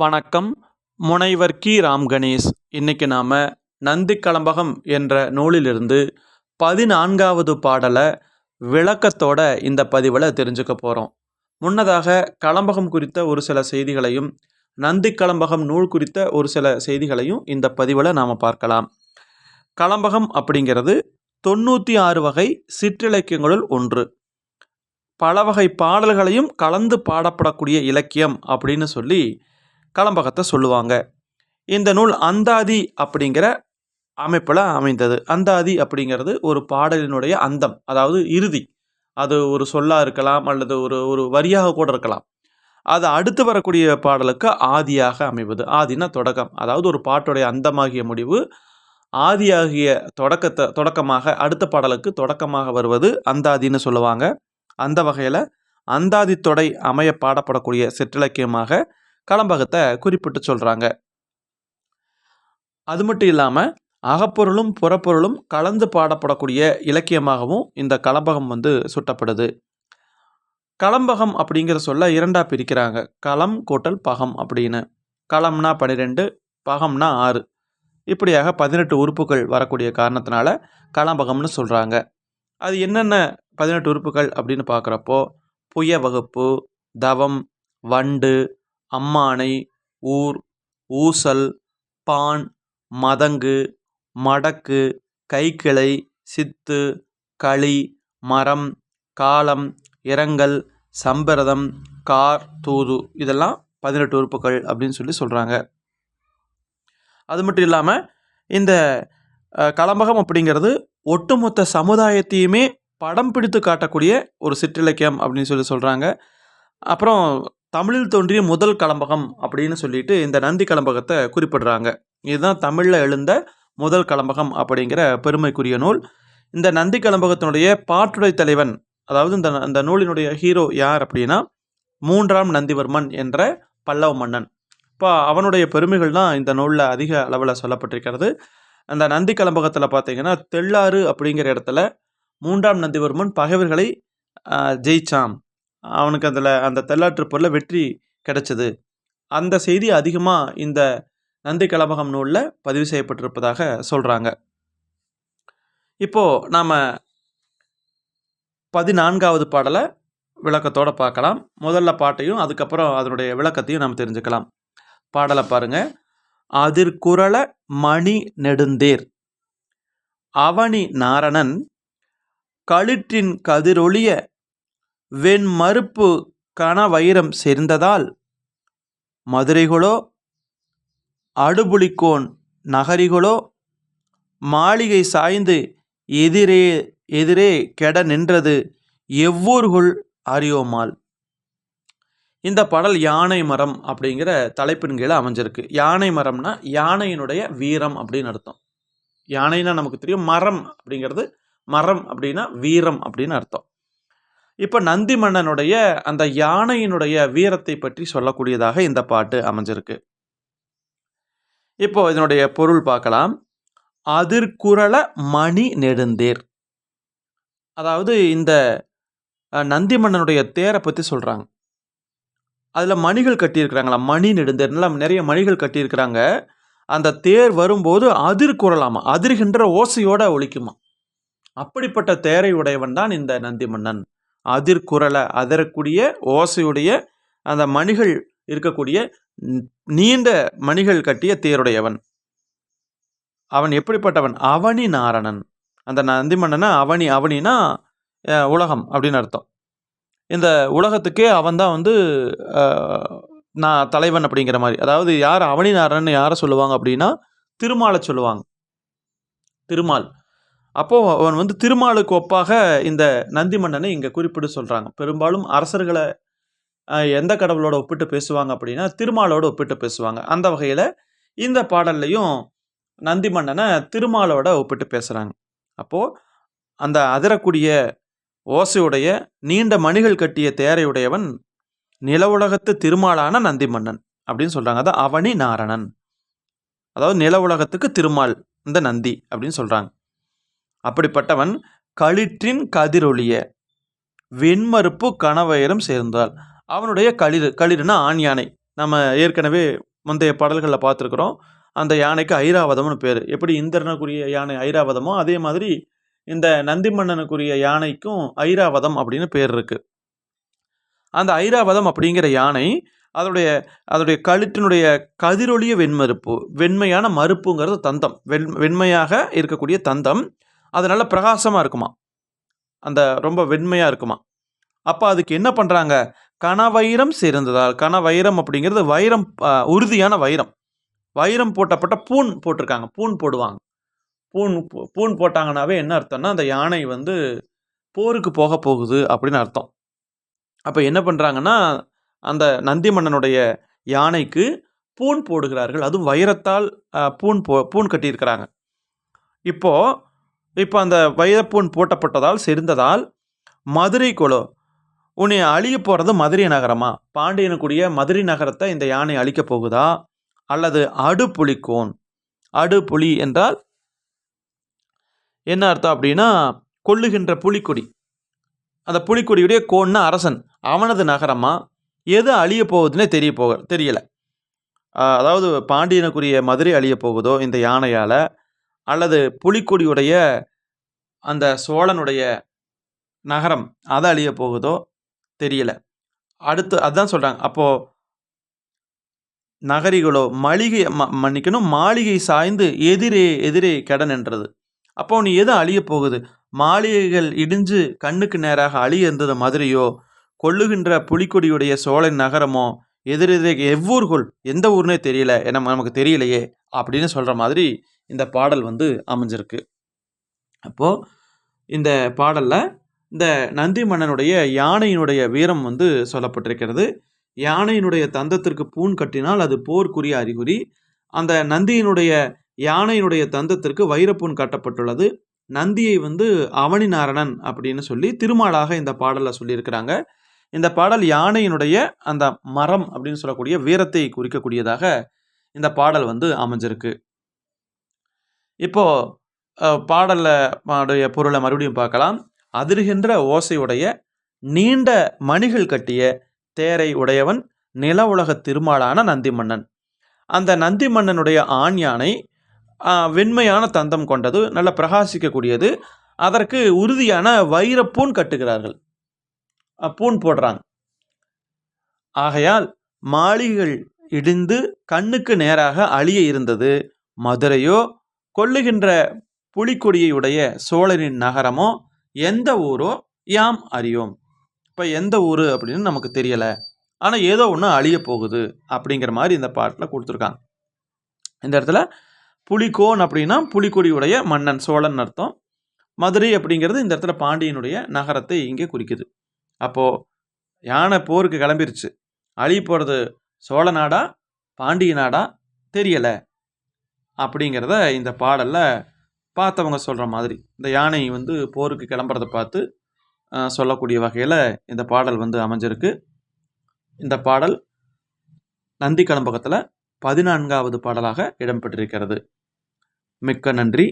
வணக்கம். முனைவர் கி. ராம் கணேஷ். இன்னைக்கு நாம் நந்தி கலம்பகம் என்ற நூலிலிருந்து பதினான்காவது பாடலை விளக்கத்தோட இந்த பதிவில் தெரிஞ்சுக்க போகிறோம் முன்னதாக கலம்பகம் குறித்த ஒரு சில செய்திகளையும் நந்தி கலம்பகம் நூல் குறித்த ஒரு சில செய்திகளையும் இந்த பதிவில் நாம் பார்க்கலாம். கலம்பகம் அப்படிங்கிறது தொண்ணூற்றி ஆறு வகை சிற்றிலக்கியங்களுள் ஒன்று. பல வகை பாடல்களையும் கலந்து பாடப்படக்கூடிய இலக்கியம் அப்படின்னு சொல்லி கலம்பகத்தை சொல்லுவாங்க. இந்த நூல் அந்தாதி அப்படிங்கிற அமைப்பில் அமைந்தது. அந்தாதி அப்படிங்கிறது ஒரு பாடலினுடைய அந்தம் அதாவது இறுதி. அது ஒரு சொல்லாக இருக்கலாம் அல்லது ஒரு ஒரு வரியாக கூட இருக்கலாம். அது அடுத்து வரக்கூடிய பாடலுக்கு ஆதியாக அமைவது. ஆதினா தொடக்கம். அதாவது ஒரு பாட்டுடைய அந்தமாகிய முடிவு ஆதியாகிய தொடக்கத்தை தொடக்கமாக அடுத்த பாடலுக்கு தொடக்கமாக வருவது அந்தாதின்னு சொல்லுவாங்க. அந்த வகையில் அந்தாதி தொடை அமைய பாடப்படக்கூடிய சிற்றிலக்கியமாக கலம்பகத்தை குறிப்பிட்டு சொல்கிறாங்க அது மட்டும் இல்லாமல் அகப்பொருளும் புறப்பொருளும் கலந்து பாடப்படக்கூடிய இலக்கியமாகவும் இந்த கலம்பகம் வந்து சுட்டப்படுது. கலம்பகம் அப்படிங்கிற சொல்ல இரண்டாக பிரிக்கிறாங்க. களம் கூட்டல் பகம் அப்படின்னு. களம்னா பன்னிரெண்டு பகம்னா ஆறு. இப்படியாக பதினெட்டு உறுப்புகள் வரக்கூடிய காரணத்தினால கலம்பகம்னு சொல்கிறாங்க அது என்னென்ன பதினெட்டு உறுப்புகள் அப்படின்னு பார்க்குறப்போ புய வகுப்பு தவம் வண்டு அம்மானை ஊர் ஊசல் பான் மதங்கு மடக்கு கைக்கிளை சித்து களி மரம் காலம் இரங்கல் சம்பிரதம் கார் தூது இதெல்லாம் பதினெட்டு உறுப்புகள் அப்படின்னு சொல்லி சொல்கிறாங்க அது மட்டும் இல்லாமல் இந்த கலம்பகம் அப்படிங்கிறது ஒட்டுமொத்த சமுதாயத்தையுமே படம் பிடித்து காட்டக்கூடிய ஒரு சிற்றிலக்கியம் அப்படின்னு சொல்லி சொல்கிறாங்க அப்புறம் தமிழில் தோன்றிய முதல் கலம்பகம் அப்படின்னு சொல்லிட்டு இந்த நந்தி கலம்பகத்தை குறிப்பிடுறாங்க. இதுதான் தமிழில் எழுந்த முதல் கலம்பகம் அப்படிங்கிற பெருமைக்குரிய நூல். இந்த நந்தி கலம்பகத்தினுடைய பாட்டுடை தலைவன் அதாவது இந்த அந்த நூலினுடைய ஹீரோ யார் அப்படின்னா மூன்றாம் நந்திவர்மன் என்ற பல்லவ மன்னன். இப்போ அவனுடைய பெருமைகள் தான் இந்த நூலில் அதிக அளவில் சொல்லப்பட்டிருக்கிறது. அந்த நந்தி கலம்பகத்தில் பார்த்தீங்கன்னா தெள்ளாறு அப்படிங்கிற இடத்துல மூன்றாம் நந்திவர்மன் பகைவர்களை ஜெயிச்சாம். அவனுக்கு அதில் அந்த தெள்ளாற்று பொருளில் வெற்றி கிடைச்சது. அந்த செய்தி அதிகமாக இந்த நந்தி கலம்பகம் நூலில் பதிவு செய்யப்பட்டிருப்பதாக சொல்கிறாங்க இப்போது நாம் பதினான்காவது பாடலை விளக்கத்தோடு பார்க்கலாம். முதல்ல பாட்டையும் அதுக்கப்புறம் அதனுடைய விளக்கத்தையும் நாம் தெரிஞ்சுக்கலாம். பாடலை பாருங்கள் அதிர்குரல மணி நெடுந்தேர். அவனி நாரணன். களிற்றின் கதிரொளிய வெண் மறுப்பு கனவைரம் சேர்ந்ததால் மதுரைகளோ அடுபுலிக்கோன் நகரிகளோ மாளிகை சாய்ந்து எதிரே எதிரே கெட நின்றது எவ்வூர்கள் அறியோமால். இந்த பாடல் யானை மரம் அப்படிங்கிற தலைப்பின் கீழே அமைஞ்சிருக்கு. யானை மரம்னா யானையினுடைய வீரம் அப்படின்னு அர்த்தம். யானைனா நமக்கு தெரியும் மரம் அப்படிங்கிறது. மரம் அப்படின்னா வீரம் அப்படின்னு அர்த்தம். இப்போ நந்தி மன்னனுடைய அந்த யானையினுடைய வீரத்தை பற்றி சொல்லக்கூடியதாக இந்த பாட்டு அமைஞ்சிருக்கு. இப்போ இதனுடைய பொருள் பார்க்கலாம். அதிர்குரல மணி நெடுந்தேர். அதாவது இந்த நந்தி மன்னனுடைய தேரை பற்றி சொல்கிறாங்க அதில் மணிகள் கட்டியிருக்கிறாங்களா? மணி நெடுந்தேர்ல நிறைய மணிகள் கட்டியிருக்கிறாங்க. அந்த தேர் வரும்போது அதிர்குரலாமா அதிர்கின்ற ஓசையோட ஒழிக்குமா அப்படிப்பட்ட தேரை உடையவன் தான் இந்த நந்தி மன்னன் அதிர்குரலை அதரக்கூடிய ஓசையுடைய அந்த மணிகள் இருக்கக்கூடிய நீண்ட மணிகள் கட்டிய தேருடையவன். அவன் எப்படிப்பட்டவன்? அவனி நாரணன். அந்த நந்தி மன்னனா அவனி அவனினா உலகம் அப்படின்னு அர்த்தம். இந்த உலகத்துக்கே அவன் தான் வந்து நான் தலைவன் அப்படிங்கிற மாதிரி. அதாவது யார் அவனி நாரணன் யாரை சொல்லுவாங்க அப்படின்னா திருமாலை சொல்லுவாங்க. திருமால். அப்போது அவன் வந்து திருமாலுக்கு ஒப்பாக இந்த நந்தி மன்னனை இங்கே குறிப்பிட்டு சொல்கிறாங்க பெரும்பாலும் அரசர்களை எந்த கடவுளோட ஒப்பிட்டு பேசுவாங்க அப்படின்னா திருமாலோட ஒப்பிட்டு பேசுவாங்க. அந்த வகையில் இந்த பாடல்லையும் நந்தி மன்னனை திருமாலோட ஒப்பிட்டு பேசுகிறாங்க அப்போது அந்த அதிரக்கூடிய ஓசையுடைய நீண்ட மணிகள் கட்டிய தேரையுடையவன் நில உலகத்து திருமாலான நந்தி மன்னன் அப்படின்னு சொல்கிறாங்க அதான் அவனி நாரணன் அதாவது நில உலகத்துக்கு திருமால் இந்த நந்தி அப்படின்னு சொல்கிறாங்க அப்படிப்பட்டவன் களிற்றின் கதிரொளிய வெண்மறுப்பு கணவயரும் சேர்ந்தால் அவனுடைய களிறு களிறுனா ஆண் யானை. நம்ம ஏற்கனவே முந்தைய பாடல்களில் பார்த்துருக்குறோம். அந்த யானைக்கு ஐராவதம்னு பேர். எப்படி இந்திரனுக்குரிய யானை ஐராவதமோ அதே மாதிரி இந்த நந்தி மன்னனுக்குரிய யானைக்கும் ஐராவதம் அப்படின்னு பேர் இருக்குது அந்த ஐராவதம் அப்படிங்கிற யானை அதோடைய அதோடைய கழுத்தினுடைய கதிரொளிய வெண்மறுப்பு வெண்மையான மறுப்புங்கிறது தந்தம். வெண் வெண்மையாக இருக்கக்கூடிய தந்தம். அது நல்ல பிரகாசமாக இருக்குமா? அந்த ரொம்ப வெண்மையாக இருக்குமா? அப்போ அதுக்கு என்ன பண்ணுறாங்க கனவைரம் சேர்ந்ததால் கனவைரம் அப்படிங்கிறது வைரம் உறுதியான வைரம். வைரம் போட்டப்பட்ட பூன் போட்டிருக்காங்க பூன் போடுவாங்க. பூன் பூன் போட்டாங்கனாவே என்ன அர்த்தம்னா அந்த யானை வந்து போருக்கு போக போகுது அப்படின்னு அர்த்தம். அப்போ என்ன பண்ணுறாங்கன்னா அந்த நந்தி மன்னனுடைய யானைக்கு பூன் போடுகிறார்கள். அதுவும் வைரத்தால் பூன் போ பூன் கட்டியிருக்கிறாங்க. இப்போது இப்போ அந்த வைரப்பூன் போட்டப்பட்டதால் செறிந்ததால் மதுரை குலோ உன்னை அழிய போகிறது மதுரை நகரமா? பாண்டியனுக்குரிய மதுரை நகரத்தை இந்த யானை அழிக்கப் போகுதா? அல்லது அடுப்புலிக்கோன் அடுப்புலி என்றால் என்ன அர்த்தம் அப்படின்னா கொள்ளுகின்ற புலிக்கொடி. அந்த புலிக்கொடியுடைய கோன்னா அரசன். அவனது நகரமா? எது அழிய போகுதுன்னே தெரிய போக தெரியலை. அதாவது பாண்டியனுக்குரிய மதுரை அழிய போகுதோ இந்த யானையால் அல்லது புலிக்கொடியுடைய அந்த சோழனுடைய நகரம் அது அழிய போகுதோ தெரியல. அடுத்து அதான் சொல்கிறாங்க அப்போது நகரிகளோ மளிகை ம மன்னிக்கணும். மாளிகை சாய்ந்து எதிரே எதிரே கெட நின்றது. அப்போ நீ எது அழிய போகுது? மாளிகைகள் இடிஞ்சு கண்ணுக்கு நேராக அழிய இருந்தது மதுரையோ? கொள்ளுகின்ற புலிக்கொடியுடைய சோழன் நகரமோ? எதிரெதிரே எவ்வூர்கள்? எந்த ஊர்னே தெரியல. ஏன்னா நமக்கு தெரியலையே. அப்படின்னு சொல்கிற மாதிரி இந்த பாடல் வந்து அமைஞ்சிருக்கு. அப்போது இந்த பாடலில் இந்த நந்தி மன்னனுடைய யானையினுடைய வீரம் வந்து சொல்லப்பட்டிருக்கிறது. யானையினுடைய தந்தத்திற்கு பூன் கட்டினால் அது போர்க்குரிய அறிகுறி. அந்த நந்தியினுடைய யானையினுடைய தந்தத்திற்கு வைரப்பூன் கட்டப்பட்டுள்ளது. நந்தியை வந்து அவனி நாரணன் அப்படின்னு சொல்லி திருமாலாக இந்த பாடலில் சொல்லியிருக்கிறாங்க. இந்த பாடல் யானையினுடைய அந்த மரம் அப்படின்னு சொல்லக்கூடிய வீரத்தை குறிக்கக்கூடியதாக இந்த பாடல் வந்து அமைஞ்சிருக்கு. இப்போது பாடலில் பாடல்ல உடைய பொருளை மறுபடியும் பார்க்கலாம். அதிர்கின்ற ஓசையுடைய நீண்ட மணிகள் கட்டிய தேரை உடையவன் நில உலகத் திருமாலான நந்தி மன்னன் அந்த நந்தி மன்னனுடைய ஆண் யானை வெண்மையான தந்தம் கொண்டது நல்ல பிரகாசிக்கக்கூடியது. அதற்கு உறுதியான வைரப்பூன் கட்டுகிறார்கள். பூன் போடுறாங்க. ஆகையால் மாளிகைகள் இடிந்து கண்ணுக்கு நேராக அழிய இருந்தது. மதுரையோ கொள்ளுகின்ற புலிக்கொடியுடைய சோழனின் நகரமோ எந்த ஊரோ யாம் அறியோம். இப்போ எந்த ஊர் அப்படின்னு நமக்கு தெரியலை. ஆனால் ஏதோ ஒன்று அழிய போகுது அப்படிங்கிற மாதிரி இந்த பாட்டில் கொடுத்துருக்காங்க. இந்த இடத்துல புலிகோன் அப்படின்னா புலிக்கொடியுடைய மன்னன் சோழன் அர்த்தம். மதுரை அப்படிங்கிறது இந்த இடத்துல பாண்டியனுடைய நகரத்தை இங்கே குறிக்குது. அப்போது யானை போருக்கு கிளம்பிருச்சு. அழிய போகிறது சோழ நாடா பாண்டிய நாடா தெரியலை. அப்படிங்கிறத இந்த பாடலில் பார்த்தவங்க சொல்கிற மாதிரி இந்த யானை வந்து போருக்கு கிளம்புறத பார்த்து சொல்லக்கூடிய வகையில் இந்த பாடல் வந்து அமைஞ்சிருக்கு. இந்த பாடல் நந்தி கலம்பகத்தில் பதினான்காவது பாடலாக இடம்பெற்றிருக்கிறது. மிக்க நன்றி.